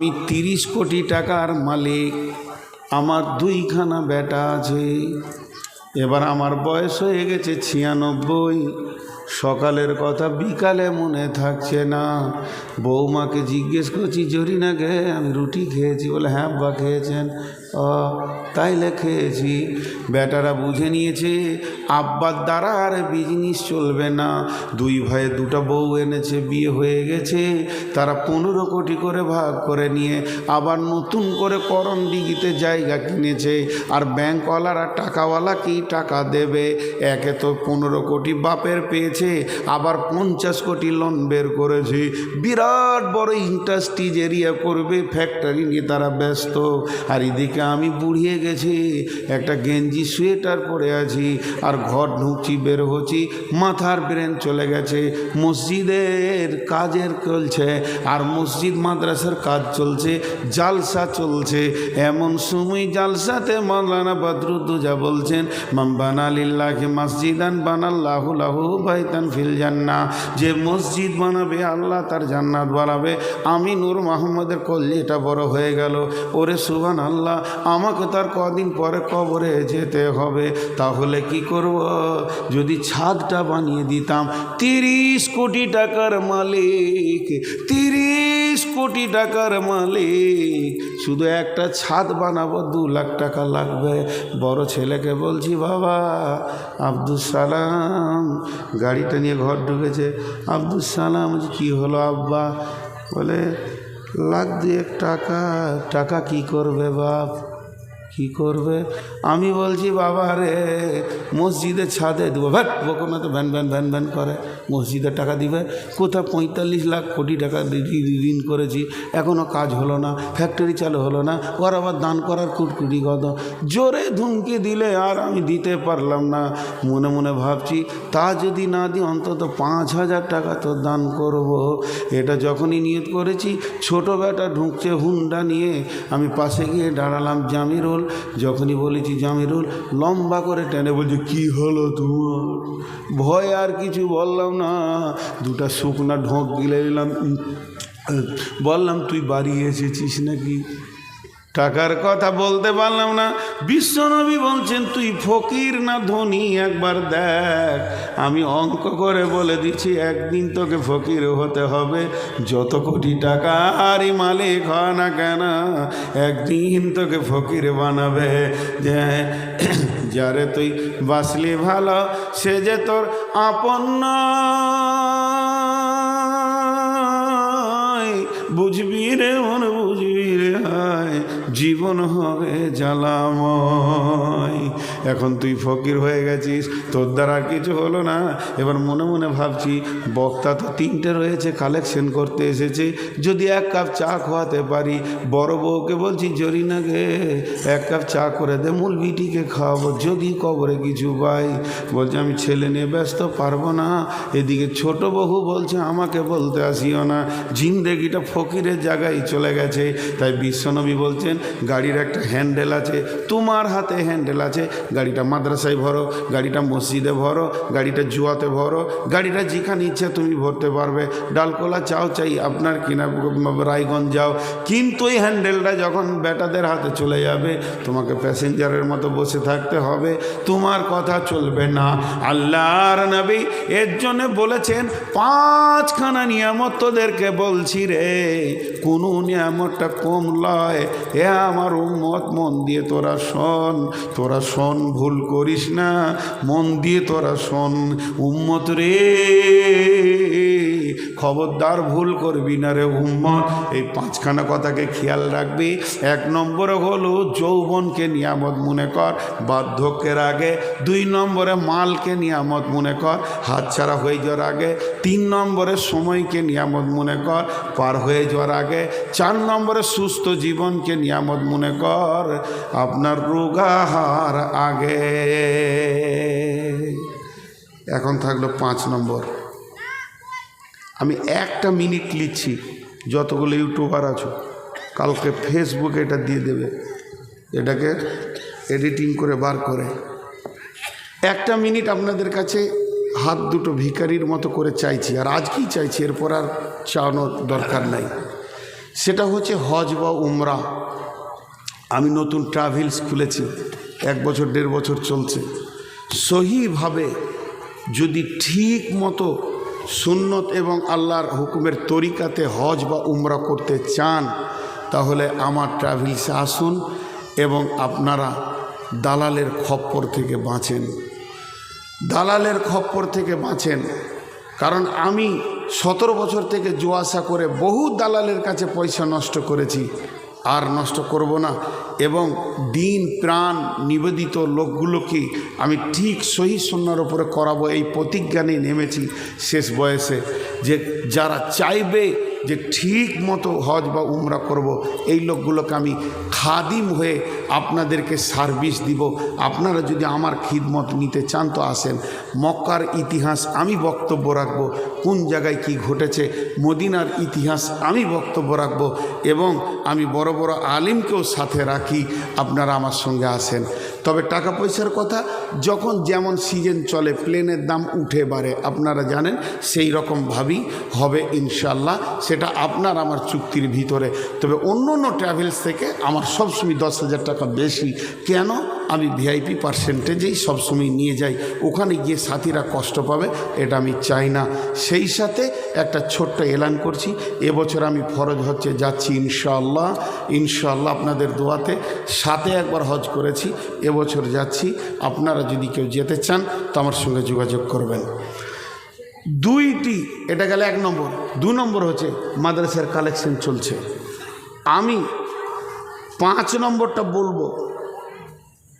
আমি তিরিশ কোটি টাকার মালিক, আমার দুইখানা বেটা আছে। এবার আমার বয়স হয়ে গেছে ছিয়ানব্বই। সকালের কথা বিকালে মনে থাকছে না। বৌমাকে জিজ্ঞেস করছি জরি না গে, আমি রুটি খেয়েছি। বলে হ্যাঁ বা খেয়েছেন। ও তাইলে খেয়েছি বেটারা বুঝে নিয়েছে, আব্বার দ্বারা আর বিজনেস চলবে না। দুই ভাইয়ে দুটো বউ এনেছে, বিয়ে হয়ে গেছে, তারা পনেরো কোটি করে ভাগ করে নিয়ে আবার নতুন করে করণ ডিগিতে জায়গা কিনেছে, আর ব্যাংকওয়ালারা টাকাওয়ালা কি টাকা দেবে? একে তো পনেরো কোটি বাপের পেয়েছে, আবার পঞ্চাশ কোটি লোন বের করেছে। বিরাট বড় ইন্ডাস্ট্রিজ এরিয়া করবে ফ্যাক্টরি নিয়ে তারা ব্যস্ত। আর এদিকে আমি বুড়িয়ে গেছি। একটা গেঞ্জি, সোয়েটার পরে আছি আর ঘর ঢুকছি, বের হচ্ছি, মাথার ব্রেন চলে গেছে। মসজিদের কাজের চলছে আর মসজিদ মাদ্রাসার কাজ চলছে, জালসা চলছে। এমন সময় জালসাতে মাওলানা বদরুদ্দুজা বলছেন বানালিল্লাহি মসজিদান বানাল্লাহু লাহু বাইতান ফিল জান্নাহ। যে মসজিদ বানাবে, আল্লাহ তার জান্নাত বানাবে। আমি নূর মাহমুদের কল্লিটা বড় হয়ে গেল। ওরে সুবান আল্লাহ আমাকে তার কদিন পরে কবরে যেতে হবে, তাহলে কি করব? যদি ছাদটা বানিয়ে দিতাম, তিরিশ কোটি টাকার মালিক, তিরিশ কোটি টাকার মালিক, শুধু একটা ছাদ বানাবো, দু লাখ টাকা লাগবে। বড় ছেলেকে বলছি, বাবা আব্দুল সালাম। গাড়িটা নিয়ে ঘর ঢুকেছে। আব্দুল সালাম কি হলো আব্বা? বলে লাখ দুয়েক টাকা টাকা কি করবে বাপ? কি করবে? আমি বলছি, বাবা রে, মসজিদে ছাদে দেবো ভ্যাট বকো তো ভ্যান ভ্যান ভ্যান ভ্যান করে। মসজিদে টাকা দিবে। কোথাও পঁয়তাল্লিশ লাখ কোটি টাকা ঋণ করেছি। এখনও কাজ হলো না, ফ্যাক্টরি চালু হলো না। ওর আবার দান করার কুটকুটি কত। জোরে ধুমকি দিলে আর আমি দিতে পারলাম না। মনে মনে ভাবছি, তা যদি না দিই, অন্তত পাঁচ হাজার টাকা তো দান করব। এটা যখনই নিয়ত করেছি, ছোটো বেটা ঢুকছে হুন্ডা নিয়ে। আমি পাশে গিয়ে দাঁড়ালাম জামিরুল। যখনই বলেছি জামিরুল, লম্বা করে টেনে বলছে, কি হলো তোমার? ভয় আর কিছু বললাম না। দুটা শুকনা ঢোক গিলে বললাম, তুই বাড়ি এসেছিস নাকি? টাকার কথা বলতে পারলাম না। বিশ্বনবী বলছেন, তুই ফকির না ধনী? একবার দেখ। আমি অঙ্ক করে বলে দিচ্ছি, একদিন তোকে ফকির হতে হবে। যত কোটি টাকা আরই মালিক হয় না কেন, একদিন তোকে ফকির বানাবে। যে যারে তুই বাসলি ভালো, সে যে তোর আপন। বুঝবি রে মন, বুঝবি রে হায়। জীবন হবে জ্বালাময়। এখন তুই ফকির হয়ে গেছিস, তোর দ্বারা আর কিছু হলো না। এবার মনে মনে ভাবছি, বক্তা তো তিনটে রয়েছে কালেকশন করতে এসেছে। যদি এক কাপ চা খাওয়াতে পারি, বড় বউকে বলছি, জরি না গে, এক কাপ চা করে দে, মূল বিটিকে খাওয়াবো, যদি কবরে কিছু পাই। বলছে, আমি ছেলে নিয়ে ব্যস্ত, পারব না। এদিকে ছোট বহু বলছে, আমাকে বলতে আসিও না। জিন্দেগিটা ফকিরের জায়গায় চলে গেছে। তাই বিশ্বনবী বলছেন গাড়ির একটা হ্যান্ডেল আছে, তোমার হাতে হ্যান্ডেল আছে, গাড়িটা মাদ্রাসায় ভরো, গাড়িটা মসজিদে ভরো, গাড়িটা জুয়াতে ভরো, গাড়িটা যেখানে ইচ্ছা তুমি ভরতে পারবে। ডালকোলা চাও চাই, আপনার কিনা রায়গঞ্জ যাও। কিন্তু এই হ্যান্ডেলটা যখন বেটাদের হাতে চলে যাবে, তোমাকে প্যাসেঞ্জারের মতো বসে থাকতে হবে। তোমার কথা চলবে না। আল্লাহর নবী এর জন্য বলেছেন, পাঁচখানা নিয়ামত তোদেরকে বলছি রে। কোনো নিয়ামতটা কম লয়। এ আমার উম্মত, মন দিয়ে তোরা শোন তোরা শোন, ভুল করিস না, মন দিয়ে তোরা শোন, উম্মত রে। খবরদার ভুল করবি না রে উম্মত। এই পাঁচখানা কথাকে খেয়াল রাখবি। এক নম্বরে হলো যৌবনকে নিয়ামত মনে কর, বার্ধক্যের আগে। দুই নম্বরে মালকে নিয়ামত মনে কর হাতছাড়া হয়ে যাওয়ার আগে। তিন নম্বরে সময়কে নিয়ামত মনে কর, পার হয়ে যাওয়ার আগে। চার নম্বরে সুস্থ জীবনকে নিয়ামত মনে কর, আপনার রোগাহার আগে। এখন থাকল পাঁচ নম্বর। আমি একটা মিনিট লিখছি, যতগুলো ইউটিউবার আছো, কালকে ফেসবুকে এটা দিয়ে দেবে, এটাকে এডিটিং করে বার করে। একটা মিনিট আপনাদের কাছে হাত দুটো ভিখারির মতো করে চাইছি, আর আজকেই চাইছি, এরপর আর চাওয়ানোর দরকার নাই। সেটা হচ্ছে হজ বা উমরা। আমি নতুন ট্রাভেলস খুলেছি, এক বছর, দেড় বছর চলছে। সহিভাবে যদি ঠিক মতো সুন্নত এবং আল্লাহর হুকুমের তরিকাতে হজ বা উমরা করতে চান, তাহলে আমার ট্রাভেলসে আসুন এবং আপনারা দালালের খপ্পর থেকে বাঁচেন। দালালের খপ্পর থেকে বাঁচেন। কারণ আমি সতেরো বছর থেকে জুয়াশা করে বহু দালালের কাছে পয়সা নষ্ট করেছি। আর নষ্ট করব না। এবং দিন, প্রাণ নিবেদিত লোকগুলোকে আমি ঠিক সহি সন্ন্যার ওপরে করাবো, এই প্রতিজ্ঞা নিয়ে নেমেছি শেষ বয়সে যে যারা চাইবে যে ঠিক মতো হজ বা উমরা করব, এই লোকগুলোকে আমি খাদিম হয়ে আপনাদেরকে সার্ভিস দিব। আপনারা যদি আমার খিদমত নিতে চান তো আসেন। মক্কার ইতিহাস আমি বক্তব্য রাখব, কোন জায়গায় কি ঘটেছে, মদিনার ইতিহাস আমি বক্তব্য রাখব এবং আমি বড় বড় আলিমকেও সাথে রাখি। আপনারা আমার সঙ্গে আসেন। তবে টাকা পয়সার কথা, যখন যেমন সিজন চলে, প্লেনের দাম উঠে বাড়ে, আপনারা জানেন, সেই রকমভাবেই হবে ইনশাল্লাহ সেটা আপনার আমার চুক্তির ভিতরে। তবে অন্য অন্য ট্রাভেলস থেকে আমার সবসময় দশ হাজার টাকা বেশি। কেন? আমি ভিআইপি পার্সেন্টেজেই সবসময় নিয়ে যাই। ওখানে গিয়ে সাথীরা কষ্ট পাবে, এটা আমি চাই না। সেই সাথে একটা ছোট্ট এলান করছি, এবছর আমি ফরজ হচ্ছে যাচ্ছি ইনশাআল্লাহ। ইনশাআল্লাহ আপনাদের দোয়াতে সাথে একবার হজ করেছি, এবছর যাচ্ছি। আপনারা যদি কেউ যেতে চান, তো আমার সঙ্গে যোগাযোগ করবেন। দুইটি, এটা গেলে এক নম্বর। দু নম্বর হচ্ছে মাদ্রাসার কালেকশন চলছে। আমি পাঁচ নম্বরটা বলব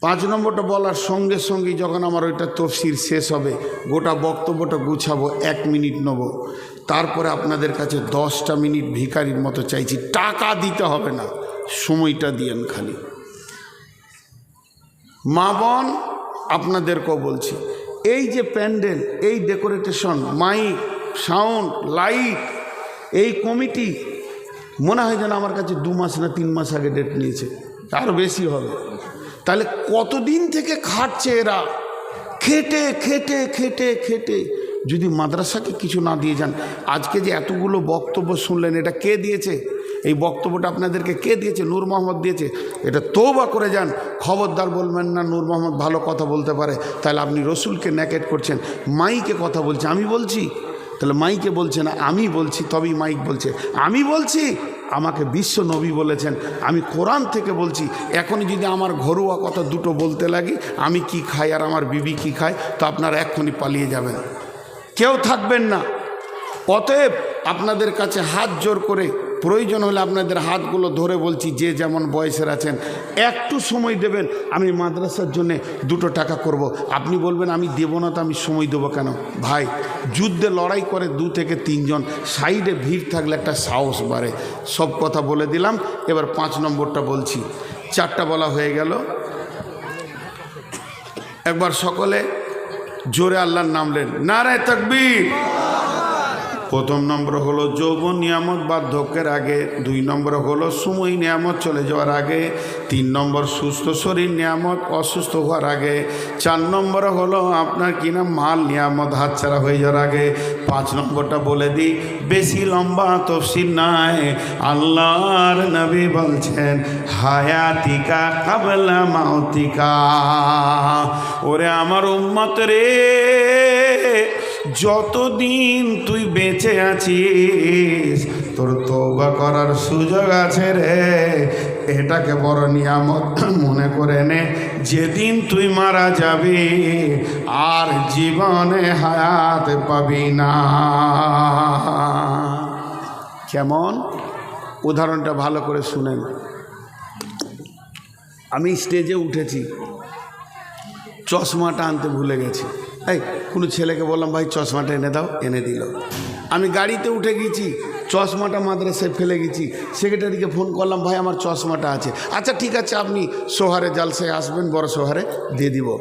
পাঁচ নম্বরটা বলার সঙ্গে সঙ্গে যখন আমার ওইটা তফসির শেষ হবে, গোটা বক্তব্যটা গুছাবো, এক মিনিট নেব। তারপরে আপনাদের কাছে দশটা মিনিট ভিখারির মতো চাইছি, টাকা দিতে হবে না, সময়টা দিয়েন খালি। মা বোন, আপনাদেরকেও বলছি, এই যে প্যান্ডেল, এই ডেকোরেটেশন, মাইক, সাউন্ড, লাইট, এই কমিটি, মনে হয় যেন আমার কাছে দু মাস না তিন মাস আগে ডেট নিয়েছে আরও বেশি হবে। তাহলে কতদিন থেকে খাটছে এরা? খেটে খেটে খেটে খেটে। যদি মাদ্রাসাকে কিছু না দিয়ে যান, আজকে যে এতগুলো বক্তব্য শুনলেন, এটা কে দিয়েছে? এই বক্তব্যটা আপনাদেরকে কে দিয়েছে? নূর মোহাম্মদ দিয়েছে। এটা তৌবা করে যান। খবরদার বলবেন না, নূর মোহাম্মদ ভালো কথা বলতে পারে। তাহলে আপনি রসুলকে ন্যাকেট করছেন, মাইকে কথা বলছে। আমি বলছি? তাহলে মাইকে বলছে না, আমি বলছি, তবেই মাইক বলছে। আমি বলছি আমাকে বিশ্ব নবী বলেছেন। আমি কোরআন থেকে বলছি, এখনই যদি আমার ঘরোয়া কথা দুটো বলতে লাগি, আমি কি খাই আর আমার বিবি কি খায়, তো আপনারা এক্ষুনি পালিয়ে যাবেন। কেউ থাকবেন না। অতএব আপনাদের কাছে হাত জোর করে প্রয়োজন হলে আপনাদের হাতগুলো ধরে বলছি, যে যেমন বয়সের আছেন, একটু সময় দেবেন, আমি মাদ্রাসার জন্য দুটো টাকা করব। আপনি বলবেন, আমি দেবো না তো আমি সময় দেবো কেন? ভাই, যুদ্ধে লড়াই করে দু থেকে তিনজন, সাইডে ভিড় থাকলে একটা সাহস বাড়ে। সব কথা বলে দিলাম, এবার পাঁচ নম্বরটা বলছি। চারটা বলা হয়ে গেল। একবার সকলে জোরে আল্লাহর নামলেন নারায় তকবীর। প্রথম নম্বর হলো যৌবন নিয়ামত বার্ধক্যের আগে, দুই নম্বর হলো সময় নিয়ামত চলে যাওয়ার আগে, তিন নম্বর সুস্থ শরীর নিয়ামত, অসুস্থ হওয়ার আগে, চার নম্বর হলো আপনার কিনা মাল নিয়ামত হাতছাড়া হয়ে যাওয়ার আগে, পাঁচ নম্বরটা বলে দিই, বেশি লম্বা তফসিল নাই। আল্লাহর নবী বলছেন, হায়াতিকা কাবলা মাউতিকা। ওরে আমার উম্মত রে যতদিন তুই বেঁচে আছিস, তোর তৌবা করার সুযোগ আছে রে। এটাকে বড় নিয়ামত মনে করে নে, যেদিন তুই মারা যাবি, আর জীবনে হায়াত পাবি না। কেমন? উদাহরণটা ভালো করে শুনেন। আমি স্টেজে উঠেছি, চশমাটা আনতে ভুলে গেছি। এই, কোনো ছেলেকে বললাম, ভাই, চশমাটা এনে দাও। এনে দিল। আমি গাড়িতে উঠে গেছি, চশমাটা মাদ্রাসায় ফেলে গেছি। সেক্রেটারিকে ফোন করলাম, ভাই, আমার চশমাটা আছে। আচ্ছা ঠিক আছে, আপনি সোহারে জালসায় আসবেন, বড় সোহারে দিয়ে দিব।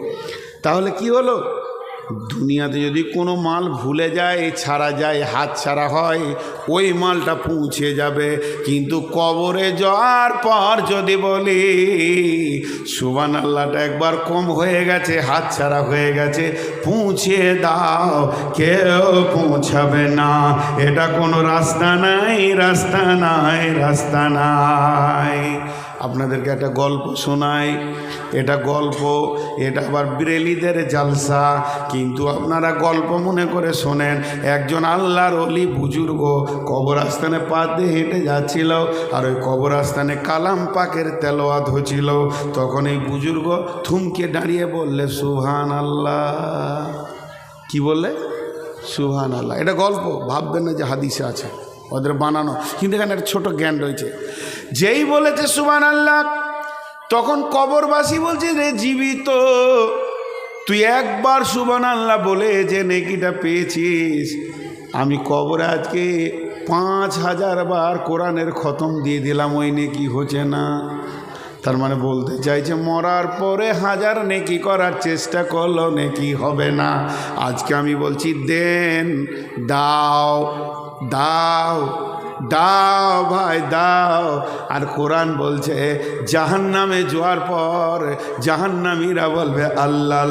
তাহলে কি হলো? দুনিয়াতে যদি কোনো মাল ভুলে যায়, ছাড়া যায়, হাত ছাড়া হয়, ওই মালটা পৌঁছে যাবে। কিন্তু কবরে যাওয়ার পর যদি বলি সুবান আল্লাহটা একবার কম হয়ে গেছে, হাত ছাড়া হয়ে গেছে, পৌঁছে দাও, কেউ পৌঁছাবে না। এটা কোনো রাস্তা নাই রাস্তা নাই রাস্তা নাই। আপনাদেরকে একটা গল্প শোনাই। এটা গল্প, এটা আবার বিরেলিদের জালসা। কিন্তু আপনারা গল্প মনে করে শোনেন, একজন আল্লাহর অলি বুজুর্গ কবরস্থানে পা দিয়ে হেঁটে যাচ্ছিল আর ওই কবরস্থানে কালাম পাকের তেলোয়াত হচ্ছিল। তখন এই বুজুর্গ থুমকে দাঁড়িয়ে বললে সুহান আল্লাহ কি বললে? সুহান আল্লাহ এটা গল্প, ভাববেন না যে হাদিসে আছে। ওদের বানানো। কিন্তু এখানে একটা ছোটো জ্ঞান রয়েছে। যেই বলেছে সুহান আল্লাহ তখন কবরবাসী বলছে, রে জীবিত, তুই একবার সুবান আল্লাহ বলে যে নেকিটা পেয়েছিস, আমি কবরে আজকে পাঁচ হাজার বার কোরআনের খতম দিয়ে দিলাম, ওই নেকি হচ্ছে না। তার মানে বলতে চাইছে মরার পরে হাজার নেকি করার চেষ্টা করল নেকি হবে না। আজকে আমি বলছি, দেন, দাও দাও দাও ভাই, দাও। আর কোরআন বলছে জাহান নামে যাওয়ার পর জাহান্নামীরা বলবে, আল্লাহ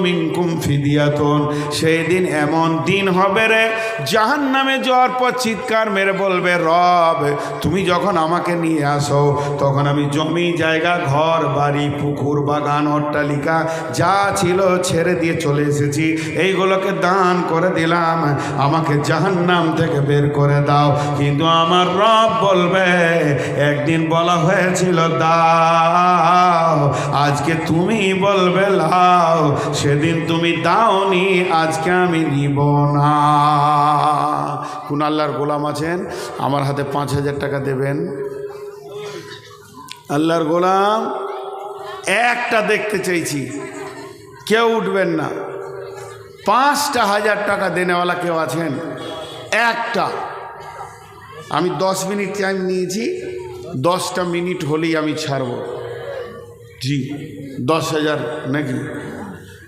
মিনকুম ফিদিয়াতন। সেই দিন এমন দিন হবে রে জাহান নামে যাওয়ার পর চিৎকার মেরে বলবে, রব, তুমি যখন আমাকে নিয়ে আসো, তখন আমি জমি, জায়গা, ঘর, বাড়ি, পুকুর, বাগান, অট্টালিকা, যা ছিল ছেড়ে দিয়ে চলে এসেছি। এইগুলোকে দান করে দিলাম। আমাকে জাহান্নাম থেকে বের করে দাও। কিন্তু আমার রব বলবে, একদিন বলা হয়েছিল, দাও। আজকে তুমি বলবে, লাও। সেদিন তুমি দাওনি, আজকে আমি নিব না। কোন আল্লাহর গোলাম আছেন? আমার হাতে পাঁচ হাজার টাকা দেবেন। আল্লাহর গোলাম, একটা দেখতে চাইছি। কেউ উঠবেন না। পাঁচটা হাজার টাকা দেনেওয়ালা কেউ আছেন? একটা। আমি দশ মিনিট টাইম নিয়েছি, দশটা মিনিট হলেই আমি ছাড়ব। জি, দশ হাজার নাকি?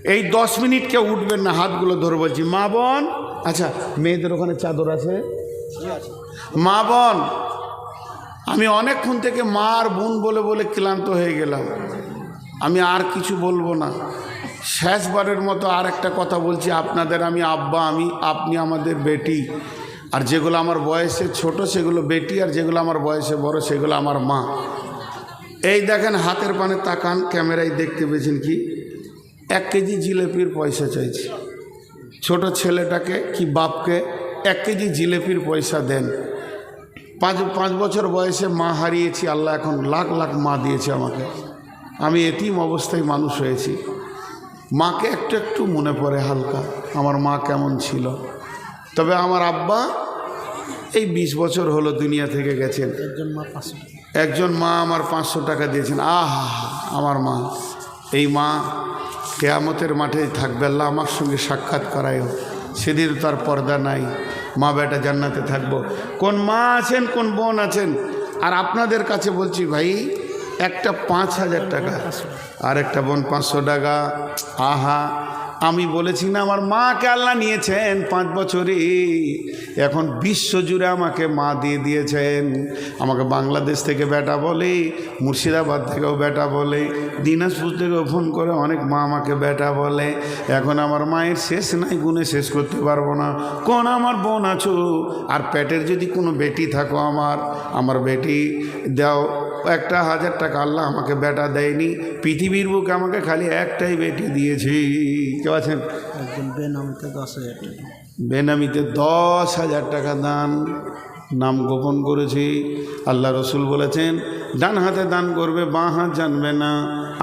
এই দশ মিনিট কেউ উঠবেন না, হাতগুলো ধরে বলছি, মা বোন। আচ্ছা মেয়েদের ওখানে চাদর আছে? মা বোন, আমি অনেকক্ষণ থেকে মা আর বোন বলে বলে ক্লান্ত হয়ে গেলাম। আমি আর কিছু বলব না। শেষবারের মতো আর একটা কথা বলছি, আপনাদের আমি আব্বা, আমি, আপনি আমাদের বেটি। আর যেগুলো আমার বয়সে ছোট, সেগুলো বেটি, আর যেগুলো আমার বয়সে বড়, সেগুলো আমার মা। এই দেখেন হাতের পানে তাকান, ক্যামেরায় দেখতে পেয়েছেন কি? এক কেজি জিলেপির পয়সা চাইছি। ছোট ছেলেটাকে কি বাপকে এক কেজি জিলেপির পয়সা দেন? পাঁচ পাঁচ বছর বয়সে মা হারিয়েছি, আল্লাহ এখন লাখ লাখ মা দিয়েছে আমাকে। আমি এতিম অবস্থায় মানুষ হয়েছি। মাকে একটু একটু মনে পড়ে হালকা আমার মা কেমন ছিল। তবে আমার আব্বা এই বিশ বছর হলো দুনিয়া থেকে গেছেন। একজন মা পাঁচশো একজন মা আমার পাঁচশো টাকা দিয়েছেন। আহা আমার মা। এই মা কেয়ামতের মাঠে থাকবে আল্লাহ আমার সঙ্গে সাক্ষাৎ করায়ও। সেদিন তার পর্দা নাই। মা বেটা জান্নাতে থাকব। কোন মা আছেন কোন বোন আছেন? আর আপনাদের কাছে বলছি ভাই একটা পাঁচ হাজার টাকা, আর একটা বোন পাঁচশো টাকা। আহা, আমি বলেছি না, আমার মাকে আল্লাহ নিয়েছেন পাঁচ বছরই। এখন বিশ্ব জুড়ে আমাকে মা দিয়ে দিয়েছেন। আমাকে বাংলাদেশ থেকে বেটা বলে, মুর্শিদাবাদ থেকেও বেটা বলে, দিনাজপুর থেকেও ফোন করে অনেক মা আমাকে বেটা বলে। এখন আমার মায়ের শেষ নাই, গুণে শেষ করতে পারব না। কোন আমার বোন আছো? আর পেটের যদি কোনো বেটি থাকো আমার আমার বেটি, দাও। একটা হাজার টাকা আল্লাহ আমাকে বেটা দেয়নি। পৃথিবীর বুকে আমাকে খালি একটাই বেটি দিয়েছি। কেউ আছেন বেনামিতে দশ হাজার টাকা। বেনামিতে দশ হাজার টাকা দান নাম গোপন করেছি। আল্লাহ রসুল বলেছেন ডান হাতে দান করবে বাঁ হাত জানবে না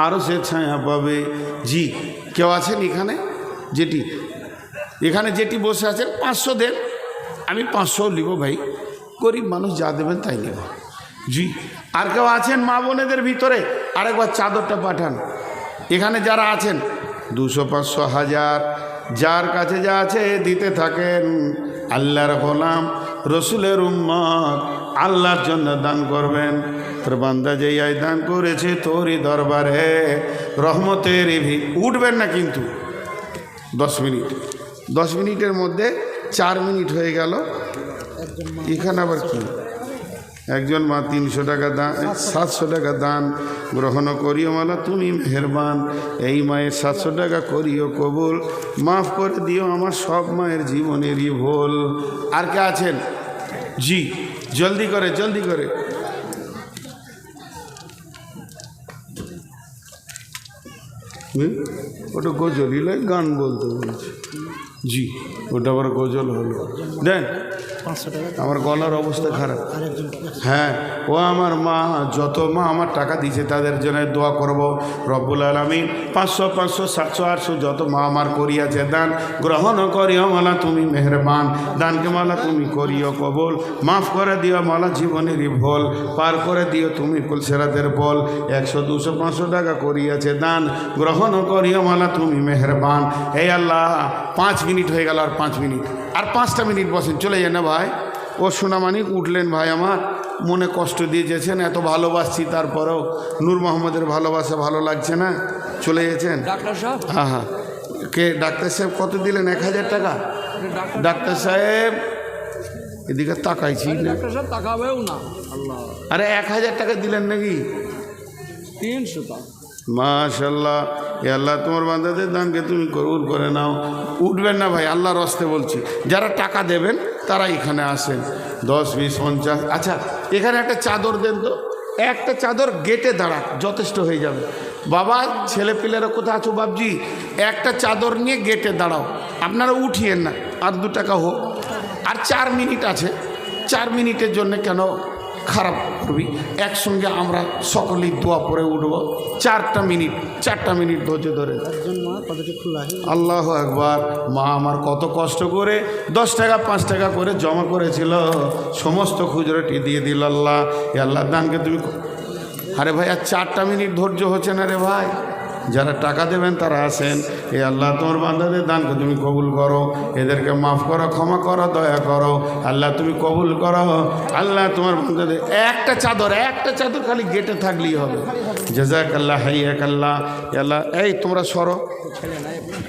আরও সে ছায়া পাবে। জি কেউ আছেন এখানে? যেটি এখানে যেটি বসে আছেন পাঁচশো দেন। আমি পাঁচশো নিব ভাই গরিব মানুষ যা দেবেন তাই নেব। জি। আর কেউ আছেন মা বোনেদের ভিতরে? আরেকবার চাদরটা পাঠান। এখানে যারা আছেন, দুশো পাঁচশো হাজার, যার কাছে যা আছে দিতে থাকেন। আল্লাহর গোলাম, রসুলের উম্মত, আল্লাহর জন্য দান করবেন। তোর বান্দা যেই আয় দান করেছে তোরই দরবারে রহমতের ভি উঠবেন না কিন্তু। দশ মিনিট। দশ মিনিটের মধ্যে চার মিনিট হয়ে গেল। এখানে আবার কি? একজন মা তিনশো টাকা দান, সাতশো টাকা দান গ্রহণ করিও মালা, তুমি মেহরবান। এই মায়ের সাতশো টাকা করিও কবুল। মাফ করে দিও আমার সব মায়ের জীবনেরই ভুল। আর কে আছেন? জি, জলদি করে জলদি করে। হুম? ওটা গজল ইলাই গান বলতে বলছে। জি। ওটা আবার গজল হলো। দেন টাকা। আমার গলার অবস্থা খারাপ। হ্যাঁ ও আমার মা যত মা আমার টাকা দিয়েছে তাদের জন্য দোয়া করব। রব্বুল আলমী পাঁচশো পাঁচশো সাতশো আটশো যত মা আমার করিয়াছে দান গ্রহণ করিও মালা তুমি মেহরবান। দানকে মালা তুমি করিও কবল। মাফ করে দিও মালা জীবনেরই ভোল। পার করে দিও তুমি কুলসেরাদের বল। একশো দুশো পাঁচশো টাকা করিয়াছে দান গ্রহণ করিও মালা তুমি মেহরবান। এই আল্লাহ পাঁচ মিনিট হয়ে গেল আর পাঁচ মিনিট। আর পাঁচটা মিনিট বসেন চলে যান না ভাই। ও সোনামানিক উঠলেন ভাই আমার। মনে কষ্ট দিয়ে যেছেন এত ভালোবাসছি তারপরেও নূর মোহাম্মদের ভালোবাসা ভালো লাগছে না? চলে গেছেন? ডাক্তার সাহেব? হ্যাঁ হ্যাঁ। কে ডাক্তার সাহেব কত দিলেন? এক হাজার টাকা? ডাক্তার সাহেব এদিকে তাকাইছি না। না। আরে এক হাজার টাকা দিলেন নাকি? তিনশো টাকা। মাশাল্লাহ এ আল্লাহ, তোমার বান্দাদের দানকে তুমি কবুল করে নাও। উঠবেন না ভাই, আল্লাহর রস্তে বলছি। যারা টাকা দেবেন, তারা এখানে আসেন। দশ, বিশ, পঞ্চাশ। আচ্ছা এখানে একটা চাদর দেন তো। একটা চাদর গেটে দাঁড়াক, যথেষ্ট হয়ে যাবে। বাবা ছেলে পিলেরা কোথায় আছো বাবজি একটা চাদর নিয়ে গেটে দাঁড়াও। আপনারা উঠিয়েন না, আর দু টাকা হোক। আর চার মিনিট আছে। চার মিনিটের জন্য কেন খারাপ করবি। একসঙ্গে আমরা সকলেই দোয়া পরে উঠবো। চারটা মিনিট চারটা মিনিট ধৈর্য ধরে। আল্লাহ একবার মা আমার কত কষ্ট করে দশ টাকা পাঁচ টাকা করে জমা করেছিল। সমস্ত খুচরোটি দিয়ে দিল আল্লাহ। এ আল্লাহ দানকে তুমি আরে ভাই আর চারটা মিনিট ধৈর্য হচ্ছে না রে ভাই। যারা টাকা দেবেন তারা আসেন। এ আল্লাহ তোমার বান্দাদের দানকে তুমি কবুল করো। এদেরকে মাফ করো, ক্ষমা করো, দয়া করো। আল্লাহ তুমি কবুল করো। আল্লাহ তোমার বান্দাদের একটা চাদর একটা চাদর খালি গেটে থাকলেই হবে। জেজাক আল্লাহ হাইয়াক আল্লাহ আল্লাহ, এই তোমরা সরো।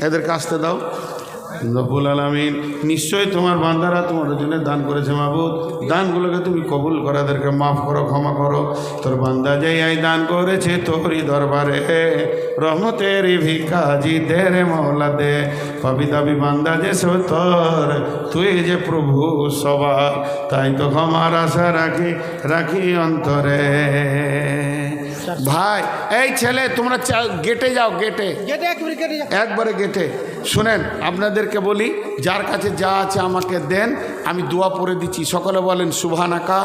এদেরকে আসতে দাও। রব্বুল আলমিন। নিশ্চয়ই তোমার বান্দারা তোমার জন্য দান করেছে মাহবুদ দানগুলোকে তুমি কবুল করো, এদেরকে মাফ করো, ক্ষমা করো। তোর বান্দা যেই আই দান করেছে তোরই দরবারে, রহমতের ভিকাজি দে রে মৌলা দে পাবি দাবি বান্দা যে তোর, তুই যে প্রভু সবার, তাই তো ক্ষমার আশা রাখি রাখি অন্তরে। ভাই এই ছেলে তোমরা গেটে যাও গেটে। একবারে গেটে শুনেন আপনাদেরকে বলি যার কাছে যা আছে আমাকে দেন আমি দোয়া পরে দিচ্ছি। সকলে বলেন সুবহানাকা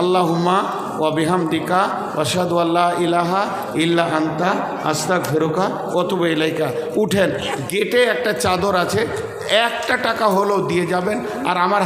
আল্লাহ হুমা ও বিহামদিকা ওসাদু আল্লাহ ইলাহা ইল্লা আন্তা আস্তাক ফেরুকা অতুব ইলাইকা। উঠেন গেটে একটা চাদর আছে একটা টাকা হলেও দিয়ে যাবেন আর আমার